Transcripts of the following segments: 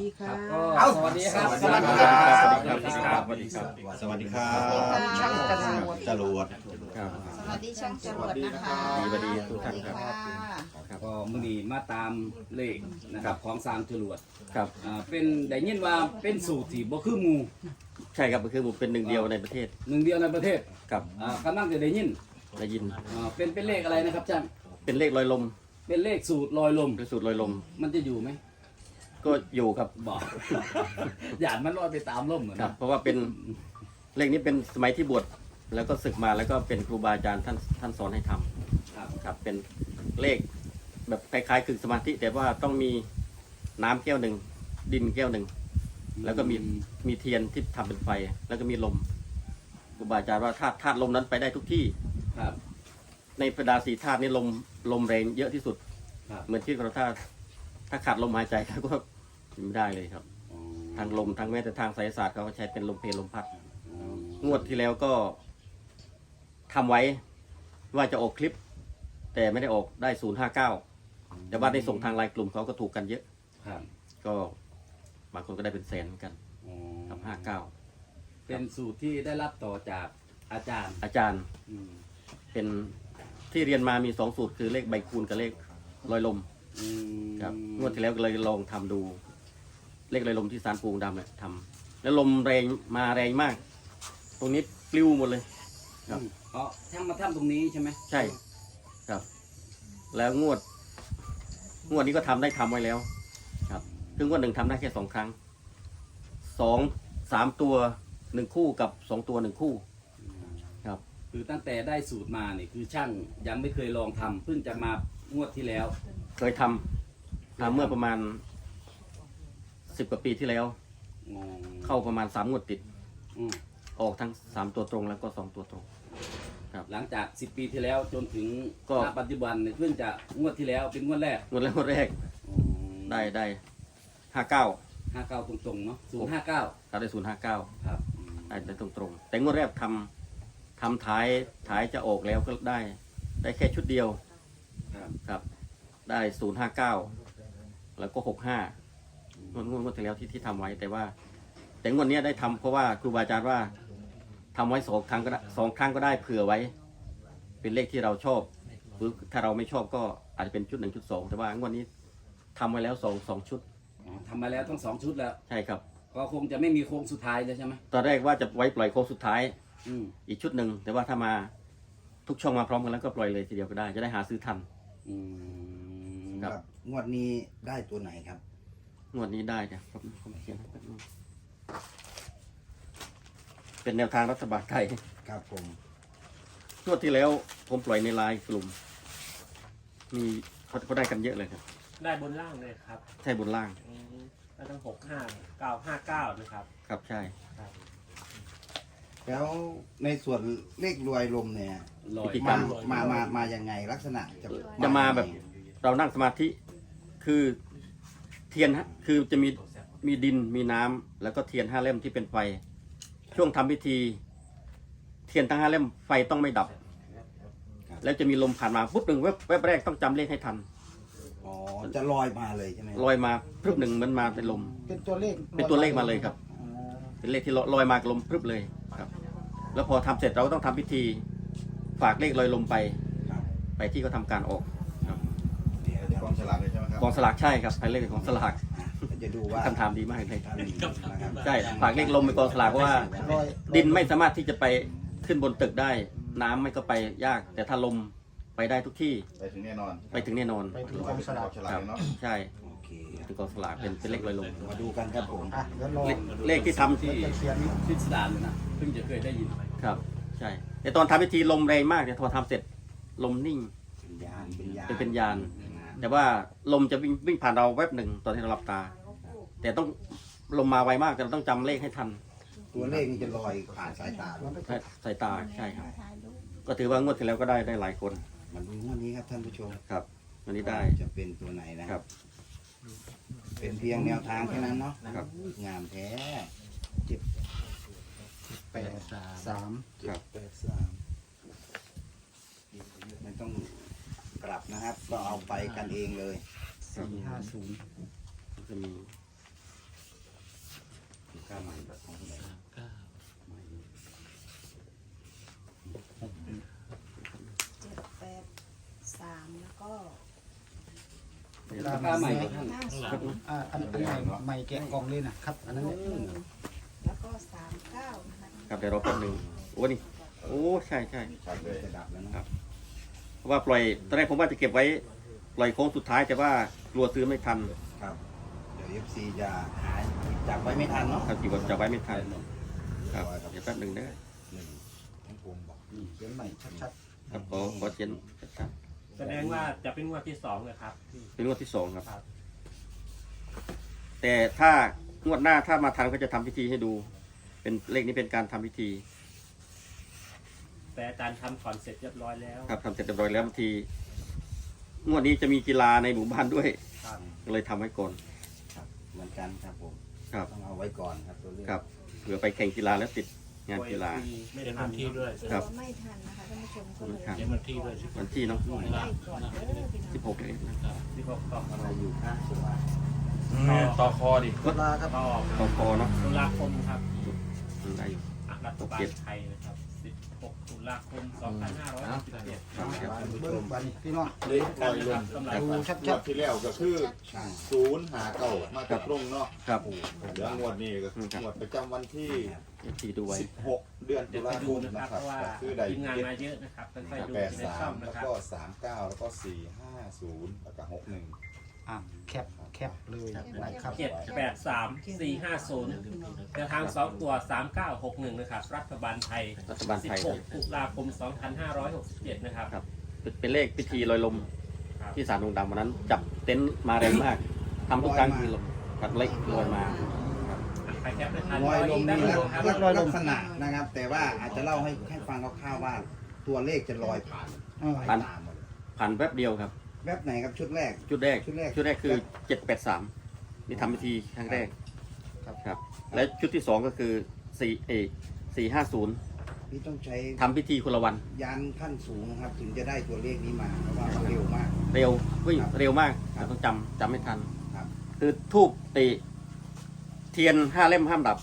ดีค่ะก็เอาสวัสดีครับสวัสดีครับสวัสดีครับสวัสดีครับสวัสดีครับช่างจรวดจรวดครับสวัสดีช่างจรวดนะคะสวัสดีทุกท่านครับสวัสดีะก็มื่อนี้มาตามเลขนะครับของสามจรวดครับอ่าเป็นได้ยินว่าเป็นสูตรที่บ่คือหมูใช่ครับคือผมเป็นหนึ่งเดียวในประเทศหนึ่งเดียวในประเทศครับอ่ากำลังจะได้ยินได้ยินอ่าเป็นเป็นเลขอะไรนะครับจ้างเป็นเลขลอยลม เป็นเลขสูตรลอยลมเป็นสูตรลอยลม มันจะอยู่ไหม ก็อยู่ครับบอกหยาดมันลอยไปตามลมเหมือนครักับ เพราะว่าเป็นเลขนี้เป็นสมัยที่บวชแล้วก็ศึกมาแล้วก็เป็นครูบาอาจารย์ท่านท่านสอนให้ทำครับ ครับ เป็นเลขแบบคล้ายๆคือสมาธิ แต่ว่าต้องมีน้ำแก้วหนึ่งดินแก้วหนึ่ง แล้วก็มีมีเทียนที่ทำเป็นไฟ แล้วก็มีลมครูบาอาจารย์ว่าธาตุธาตุลมนั้นไปได้ทุกที่ ครับ ในบรรดาสีธาตุนี้ลมลมแรงเยอะที่สุด ครับ เหมือนที่เราถ้าถ้าขาดลมหายใจก็ ไม่ได้เลยครับอ๋อทางลมทางแม้แต่ทางไสยศาสตร์เขาก็ใช้เป็นลมเพลลมพัดอ๋องวดที่แล้วก็ทำไว้ว่าจะออกคลิป แต่ไม่ได้ออกได้ศูนย์ห้าเก้าแต่ว่าได้ส่งทางไลน์กลุ่มเขาก็ถูกกันเยอะ ครับก็บางคนก็ได้เป็นแสนเหมือนกันอ๋อครับห้าเก้าเป็นสูตรที่ได้รับต่อจากอาจารย์อาจารย์อืมเป็นที่เรียนมามีสองสูตรคือเลขใบคูณกับเลขลอยลม อืมครับงวดที่แล้วก็เลยลองทำดู เลขลอยลมที่สารปูงดำเนี่ยทำแล้วลมแรงมาแรงมาก ตรงนี้ปลิวหมดเลย ครับ อ๋อช่างมาทำตรงนี้ใช่ไหมใช่ครับ แล้วงวด งวดนี้ก็ทำได้ทำไว้แล้ว ครับคืองวดหนึ่งทำได้แค่สองครั้งสองสามตัวหนึ่งคู่กับสองตัวหนึ่งคู่ ครับ คือตั้งแต่ได้สูตรมาเนี่ยคือช่างยังไม่เคยลองทำเพิ่งจะมางวดที่แล้ว เคยทำทำเมื่อประมาณ สิบกว่าปีที่แล้วอ๋อเข้าประมาณสามงวดติด อืมออกทั้งสามตัวตรงแล้วก็สองตัวตรง หลังจาก 10 ปีที่แล้วจนถึงก็ ณปัจจุบันเนี่ยเพิ่งจะงวดที่แล้วเป็นงวดแรกงวดแรกงวดแรกได้ได้ห้าเก้าห้าเก้าตรงๆเนาะศูนย์ห้าเก้าเราได้ศูนย์ห้าเก้าครับอืมได้ได้ตรงตรงๆแต่งวดแรกทำทำท้ายท้ายจะออกแล้วก็ได้ ได้แค่ชุดเดียวครับ ครับ ได้ศูนย์ห้าเก้าแล้วก็หกห้าง วดงวดงวดที่แล้วที่ที่ทำไว้แต่ว่า แต่งวดเนี้ยได้ทำเพราะว่าครูบาอาจารย์ว่าทำไว้สองครั้งก็ได้สองครั้งก็ได้เผื่อไว้ เป็นเลขที่เราชอบหรือถ้าเราไม่ชอบก็อาจจะเป็นชุดหนึ่งชุดสองแต่ว่างวดนี้ทำไว้แล้วสองสองชุดอ๋อทำมาแล้วทั้งสองชุดแล้ว ใช่ครับ ก็คงจะไม่มีโค้งสุดท้ายแล้วใช่ไหมตอนแรกว่าจะไว้ปล่อยโค้งสุดท้าย อืมอีกชุดหนึ่งแต่ว่าถ้ามาทุกช่องมาพร้อมกันแล้วก็ปล่อยเลยทีเดียวก็ได้ จะได้หาซื้อทัน อืม ครับ งวดนี้ได้ตัวไหนครับง วดนี้ได้เนี่ยผมผมเขียนให้แป๊บนึงเป็นแนวทางรัฐบาลไทยครับผมงวดที่แล้วผมปล่อยในไลน์กลุ่ม มีเขาเขาได้กันเยอะเลยครับ ได้บนล่างเลยครับใช่บนล่าง อืมได้ทั้งหกห้าเก้าห้าเก้านะครับครับใช่ ครับแล้วในส่วนเลขรวยลมเนี่ย ลอยมามา มา มายังไงลักษณะจะจะมาแบบ เรานั่งสมาธิ คือเทียนฮะคือจะมีมีดินมีน้ำแล้วก็เทียนห้าเล่มที่เป็นไฟ ช่วงทำพิธี เทียนทั้งห้าเล่มไฟต้องไม่ดับ แล้วจะมีลมผ่านมาปุ๊บหนึ่งแวบแวบแรกต้องจำเลขให้ทัน อ๋อ จะลอยมาเลยใช่ไหมลอยมาพรึบหนึ่งมันมาเป็นลม เป็นตัวเลขเป็นตัวเลขมาเลยครับ อ๋อเป็นเลขที่ลอยมากับลมพรึบเลยครับ แล้วพอทำเสร็จเราก็ต้องทำพิธี ฝากเลขลอยลมไป ครับ ไปที่เขาทำการออก องฉลากเลยใช่ไหมครับกองสลากใช่ครับไปเลขของสลากอะเดี๋ยวจะดูว่าคำถามดีมากเลยท่านนะครับใช่ฝากเลขลมไปกองสลากเพราะว่าลอยดินไม่สามารถที่จะไปขึ้นบนตึกได้ น้ำไม่ก็ไปยาก แต่ถ้าลมไปได้ทุกที่ไปถึงแน่นอนไปถึงแน่นอนไปถึงกองสลากฉลากเลยเนาะใช่โอเคถึงกองสลากเป็นเป็นเลขลอยลมมาดูกันครับผมอะเดี๋ยวรอเลขเลขที่ทำที่จะเขียนพิสดารเลยนะเพิ่งจะเคยได้ยินครับ ใช่ แต่ตอนทำพิธีลมแรงมากแต่พอทำเสร็จลมนิ่ง เป็นยานเป็นยาน เป็นเป็นยานแต่ว่าลมจะวิ่งวิ่งผ่านเราแวบหนึ่งตอนที่เราหลับตา แต่ต้องลมมาไวมากแต่เราต้องจำเลขให้ทันตัวเลขนี่จะลอยผ่านสายตาใช่สายตาใช่ครับ ก็ถือว่างวดที่แล้วก็ได้ได้หลายคนมาดูงวดนี้ครับท่านผู้ชมครับวันนี้ได้จะเป็นตัวไหนนะครับเป็นเพียงแนวทางแค่นั้นเนาะครับ งามแท้เจ็ดแปดสามครับ แปดสามไม่ต้อง กลับนะครับ ก็เอาไปกันเองเลยสี่ห้าศูนย์จะมีค่าใหม่แบบของไหนเจ็ดแปดสามแล้วก็ค่ามห้าศูนย์อันไใหม่ใหม่แกะกล่องเลยนะครับ อันนั้นแล้วก็สามเก้าครับเดี๋ยวรอแป๊บนึงโอ้นี่โอ้ใช่ใช่ใช่เลยจะดับแล้วนะครับ ว่าปล่อยตอนแรกผมว่าจะเก็บไว้ ปล่อยโค้งสุดท้ายแต่ว่ากลัวซื้อไม่ทันครับ เดี๋ยว FC จะหาจับไว้ไม่ทันเนาะครับจีบจะไว้ไม่ทันครับเดี๋ยวแป๊บหนึ่งเด้อหนึ่งทั้งกลมบอกเขียนใหม่ชัดครับขอขอเชียนชัดแสดงว่าจะเป็นงวดที่สองเลยครับที่ๆเป็นงวดที่สองครับ ครับ แต่ถ้างวดหน้าถ้ามาทันก็จะทำพิธีให้ดู เป็นเลขนี้เป็นการทำพิธี แต่อาจารย์ทำก่อนเสร็จเรียบร้อยแล้วครับทำเสร็จเรียบร้อยแล้วบางทีงวดนี้จะมีกีฬาในหมู่บ้านด้วยครับก็เลยทำไว้ก่อน ครับเหมือนกันครับผมครับ ต้องเอาไว้ก่อนครับตัวเลขครับเผื่อไปแข่งกีฬาแล้วติดงานกีฬา ไม่เขียนทัวันนที่ด้วยกลัครับ วไม่ทันนะคะท่านผู้ชมก็เลยครับเขียนวันที่ด้วยสิวันที่เนาะได้ก่อนเด้อพี่น้องสิบหกเลยนะที่บอกต่ออะไรอยู่ข้างตัวต่อคอดิๆตุลาครับต่อต่อคอเนาะตุลาคมครับอืมได้อยู่ อะรัฐบาลไทยนะครับ 16ตุลาคม 2567ครับครับเบิ้งบันพี่น้องเล็กลอยลงสำหรับดูงชัวดดที่แล้วก็คือศูนย์หาเก่ามาจากลงเนาะครับเดี๋ยวงวดนี้ก็คืองวดประจำวันที่เอฟซีดูไว้16 เดือนเดี๋ตุยวไปลาคดูมนะนะคครัรับบเพราะว่าก็คือได้ทีมงานมาเยอะนะครับค่อยๆดูแปดในสาช่อมงแล้นะวครับก็สามเก้าแล้วก็สี่ห้าศูนย์แล้วก็หกหนึ่งๆ อะแคปแคปเลยนะครับเจ็ดแปดสามสี่ห้าศูนย์แนวทางสองตัวสามเก้าหกหนึ่งนะครับ รัฐบาลไทยรัฐบาลสิบไทยหกตุลาคมสองพันห้าร้อยหกสิบเจ็ดนะครับครับเป็นเป็นเลขพิธีลอยลมครับ ที่สารดงดำวันนั้น จับเต็นท์มาแรงมากทำทุกครั้งคือกัดเล็กลอยมาใครแคปไม่ทันลอยลมได้มีเลยครับลักษณะนะครับ แต่ว่าอาจจะเล่าให้ให้ฟังคร่าวๆว่า ตัวเลขจะลอยผ่านเออสายตาหมดเลยผ่านแป๊บเดียวครับ แวบไหนครับชุดแรกชุดแรกชุดแรกชุดแรกคือเจ็ดแปดสามนี่ทำพิธีครั้งแรกครับ ครับ และชุดที่สองก็คือสี่เอสี่ห้าศูนย์นี่ต้องใช้ทำพิธีคนละวัน ยานขั้นสูงนะครับ ถึงจะได้ตัวเลขนี้มาเพราะว่ามันเร็วมาก เร็ววิ่งครับเร็วมากครับเราต้องจำจำไม่ทันครับ คือทูบตีเทียนห้าเล่มห้ามดับ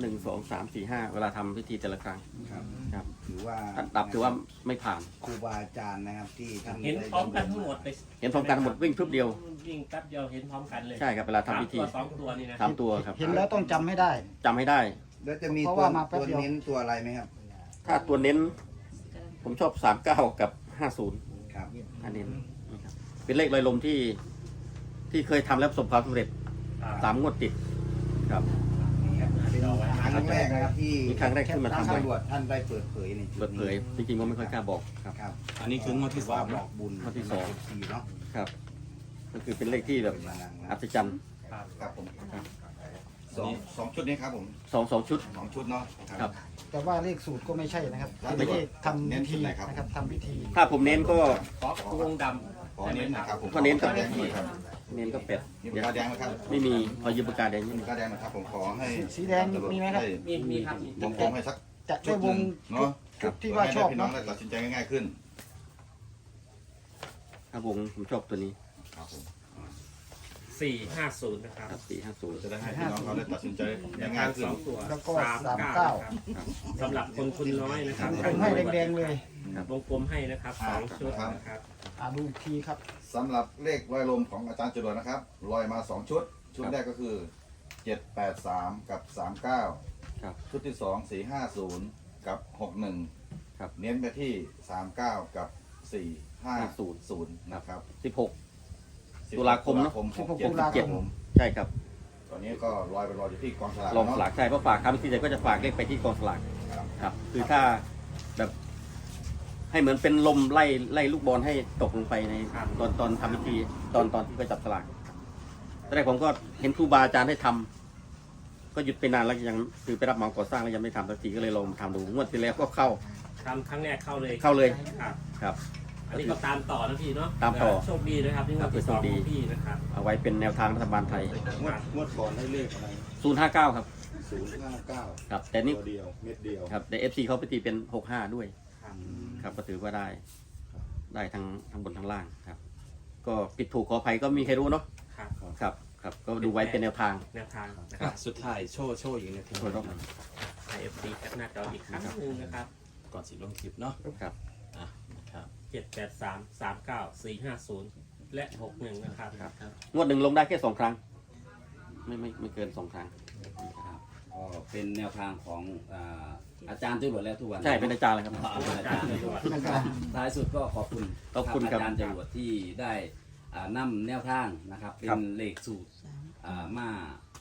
หนึ่งสองสามสี่ห้าเวลาทำพิธีแต่ละครั้งครับครับถือว่าถ้าดับถือว่าไม่ผ่าน ครูบาอาจารย์นะครับที่ท่านเห็นพร้อมกันทั้งหมดเลยเห็นพร้อมกันหมดวิ่งทุบเดียว วิ่งแป๊บเดียวเห็นพร้อมกันเลยใช่ครับเวลาทำสามพิธีตัวสองตัวนี่นะสามตัวครับเห็นแล้วต้องจำให้ได้ จำให้ได้ แล้วจะมีเพราะตัวว่ามาแป๊บตัวเดียว เน้นตัวอะไรไหมครับถ้าตัวเน้น ผมชอบสามเก้ากับห้าศูนย์ครับอันนี้นะครับเป็นเลขลอยลมที่ที่เคยทำแล้วประสบความสำเร็จครับสามงวดติดครับนี่ครับ เป็นครั้งแรกนะครับที่นี่ครั้งแรกที่มาทำไว้ตำรวจท่านได้เปิดเผยในจุเปิดเผยจริงๆว่าไม่ค่อยกล้าบอกครับ ครับอันนี้คืองวดที่สอว่างบอกบุญงวดที่สองสี่เนาะครับ ก็คือเป็นเลขที่แบบมานังนะอัศจรรย์ครับครับผมสองสองชุดนี้ครับผมสองสองชุด สองชุดเนาะ ครับ แต่ว่าเลขสูตรก็ไม่ใช่นะครับเป็นเลขทำเน้พินชุธีดไหนครับนะครับทำพิธี ถ้าผมเน้นก็ ขอวงดขอเน้นนะครับผมก็เน้นกับปากกาแดงหน่อยครับ เน้นก็เป็ดมีปากกาแดงไหมครับไม่มีพอยืมปากกาแดงไม่มีมีปากกาแดงนะครับผมขอให้สีแดงมีไหมครับให้ำมีมีครับมีวงกลมให้สักจะชุได้ดวหนึ่งงเนาะชุดที่ว่าชอบให้พี่น้องเนาะได้ตัดสินใจง่ายๆขึ้นครับผมผมชอบตัวนี้ครับผมสี่ห้าศูนย์นะครับครับสี่ห้าศูนย์จะได้ให้พี่น้องเขาได้ตัดสินใจแนวง่าทายงๆขึ้สนองตัวแล้วก็สามสามเก้าเก้านะครับสำหรับคนทุนน้อยนะครับผมให้แดงๆเลย วงกลมให้นะครับสองชุดนะครับอ่าดูอีกทีครับ สำหรับเลขลอยลมของอาจารย์จรวดนะครับลอยมา 2 ชุด ชุดแรกก็คือ 783 กับ39ครับชุดที่ 2 450 กับ 61 ครับ เน้นไปที่ 39 กับ 450 นะครับสิบหก ตุลาคมเนอะ16ตุลาคมผมใช่ครับตอนนี้ก็ลอยไปรออยู่ที่กองฉลากลองสเนาะลากใช่เพราะฝากทำพิธีเสร็จก็จะฝากเลขไปที่กองสลากครับ ครับ คือถ้าแบบ ให้เหมือนเป็นลมไล่ไล่ลูกบอลให้ตกลงไปในครับตอนตอนทำพิธีตอนตอนที่ไปจับสลากตอนแรกผมก็เห็นครูบาอาจารย์ให้ทำก็หยุดไปนานแล้วยังคือไปรับเหมาก่อสร้างแล้วยังไม่ทำสักทีก็เลยลองทำดูงวดที่แล้วก็เข้าทำครั้งแรกเข้าเลยเข้าเลยครับครับอันนี้ก็ตามต่อนะพี่เนาะตามต่อโชคดีนะครับที่งวดที่สองโชคดีของพี่นะครับเอาไว้เป็นแนวทางรัฐบาลไทยงวดงวดก่อนให้เลขอะไร059ครับ059ครับแต่นี่ตัวเดียวเม็ดเดียวครับแต่ FC เขาไปตีเป็น65ด้วย ครับครับก็ถือว่าได้ ได้ทั้งทั้งบนทั้งล่างครับ ก็ผิดถูกขออภัยก็มีใครรู้เนาะครับครับครับก็ดูไว้เป็นแนวทาง แนวทางนะครับสุดท้ายโชว์โชว์อีกนาทีช่วยรอบไอเอฟซีแคปหน้าจออีกครั้งหนึงนะครับก่อนสิลงคลิปเนาะครับ อะนะครับเจ็ดแปดสามสามเก้าสี่ห้าศูนย์และหกหนึ่งนะครับงวดหนึ่งลงได้แค่สองครั้ง ไม่ไม่ไม่เกินสองครั้งครับก็ เป็นแนวทางของอ่าอาจารย์จรวดแล้วทุกวันใช่เป็นอาจารย์เลยครับ อ๋อเป็นอาจารย์จรวดท้ายสุดก็ขอบคุณขอบคุณครับอาจารย์จรวดที่ได้อ่านำแนวทางนะครับ เป็ครับนเลขสูตรอ่ามา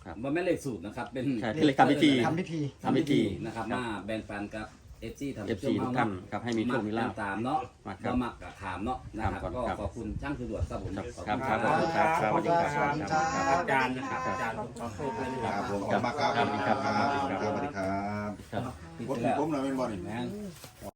ครับ มันไม่เลขสูตรนะครับ เป็นใช่ที่เลยทำพิธี ทำพิธี ทำพิธีนะครับ มาแบ่งปันกับ เอฟซีทำเอฟซีทุกท่านครับให้มีโชคมีลาภตามเนาะมาครับก็มักกับขามเนาะนะครับครับก็ครับขอบคุณช่างจรวดครับผมครับขอบครับณครับขอบคุณครับครับสวัสดีครับสวัสดีครับอาจารย์นะครับอาจารย์ขอโทษด้วยนะคครัรับบผมขอบคุณมากครับครับครับครับสวัสดีครับครับกดปุ่มผมหน่อยเป็นบอลอีกแม่น